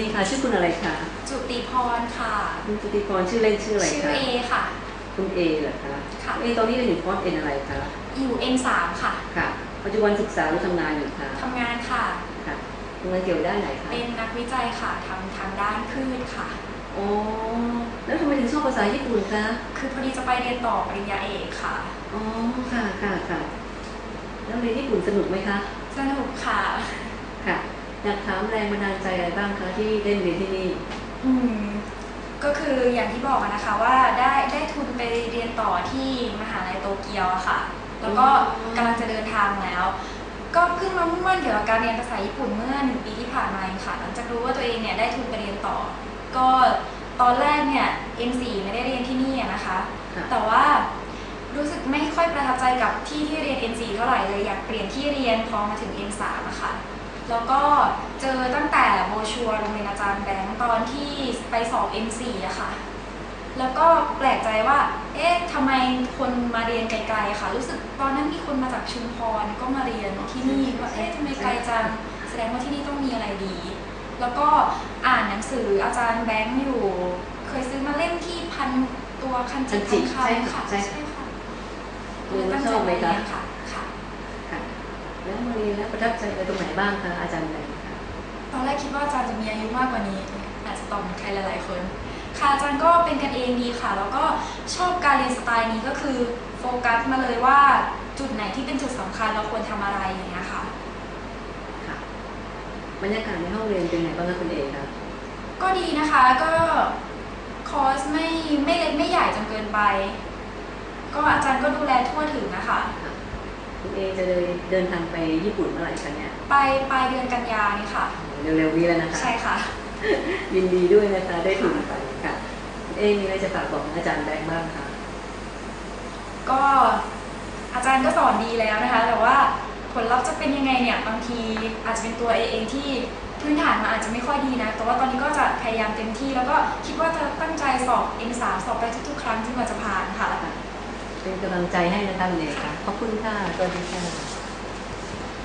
ดีค่ะชื่อคุณอะไรคะจุติพรค่ะคุณจุติกรชื่อเล่นชื่ออะไรชื่อคะเอค่ะ คุณเอเหรอคะค่ะ เอตอนนี้เรียนอยู่คอร์สเอ็นอะไรคะอยู่ N3 ค่ะค่ะ ปัจจุบันศึกษาหรือทำงานอยู่คะทำงานค่ะ ค่ะทำงานเกี่ยวกับด้านไหนคะเป็นนักวิจัยค่ะทำทางด้านพืชค่ะอ๋อแล้วทำไมถึงชอบภาษาญี่ปุ่นคะคือพอดีจะไปเรียนต่อปริญญาเอกค่ะอ๋อค่ะค่ะค่ะแล้วเรียนญี่ปุ่นสนุกไหมคะสนุกค่ะค่ะ อยากถามแรงบันดาลใจอะไรบ้างคะที่ได้เรียนที่นี่ อืมก็คืออย่างที่บอกอะนะคะว่าได้ได้ทุนไปเรียนต่อที่มหาลัยโตเกียวอะค่ะ แล้วก็อืม กำลังจะเดินทางแล้ว ก็เพิ่งมามุ่งมั่นเกี่ยวกับการเรียนภาษาญี่ปุ่นเมื่อหนึ่งปีที่ผ่านมาเองค่ะ หลังจากรู้ว่าตัวเองเนี่ยได้ทุนไปเรียนต่อ ก็ตอนแรกเนี่ย N4 ไม่ได้เรียนที่นี่อะนะคะ ค่ะ แต่ว่ารู้สึกไม่ค่อยประทับใจกับที่ที่เรียน N4 เท่าไหร่เลยอยากเปลี่ยนที่เรียนพอมาถึง N3 อะค่ะ แล้วก็เจอตั้งแต่โบชัวร์โรงเรียนอาจารย์แบงค์ตอนที่ไปสอบ N4 อะค่ะ แล้วก็แปลกใจว่า เอ๊ะทำไมคนมาเรียนไกลๆอะค่ะ รู้สึกตอนนั้นมีคนมาจากชุมพรก็มาเรียนที่นี่ว่าเอ๊ะทำไมไกลจัง แสดงว่าที่นี่ต้องมีอะไรดี แล้วก็อ่านหนังสืออาจารย์แบงค์อยู่ เคยซื้อมาเล่มที่พันตัวคันจิคันจิพันใช่คำค่ะค่ะ ใช่ใช่ค่ะเรียนแล้วชอบไหมคะตั้งใจาเรียนค่ะค่ะค่ะ แล้วมาเรียนแล้วประทับใจอะไรตรงไหนบ้างคะอาจารย์แบงค์คะตอนแรกคิดว่าอาจารย์จะมีอายุมากกว่านี้อาจจะตอบเหมือนใครหลาย ๆ คน ค่ะอาจารย์ก็เป็นกันเองดีค่ะ แล้วก็ชอบการเรียนสไตล์นี้ก็คือโฟกัสมาเลยว่าจุดไหนที่เป็นจุดสำคัญเราควรทำอะไรอย่างเงี้ยค่ะค่ะบรรยากาศในห้องเรียนเป็นไงบ้างคะคุณเอคะก็ดีนะคะก็คอร์สไม่ไม่เล็กไม่ใหญ่จนเกินไป ก็อาจารย์ก็ดูแลทั่วถึงนะคะ ค่ะคุณเอจะเลยเดินทางไปญี่ปุ่นเมื่อไหร่คะเนี่ยไปปลายเดือนกันยานี่ค่ะ เร็วๆนี้แล้วนะคะ ใช่ค่ะ ยินดีด้วยนะคะได้ทุนไปค่ะคุณเอมีอะไรจะฝากบอกอาจารย์แบงค์บ้างคะก็อาจารย์ก็สอนดีแล้วนะคะ แต่ว่าผลลัพธ์จะเป็นยังไงเนี่ยบางทีอาจจะเป็นตัวเอเองที่พื้นฐานมาอาจจะไม่ค่อยดีนะ แต่ว่าตอนนี้ก็จะพยายามเต็มที่ แล้วก็คิดว่าจะตั้งใจสอบ N3 สอบไปทุกๆ ครั้งจนกว่าจะผ่านค่ะ เป็นกำลังใจให้นะคะคุณเอค่ะขอบคุณค่ะสวัสดีค่ะ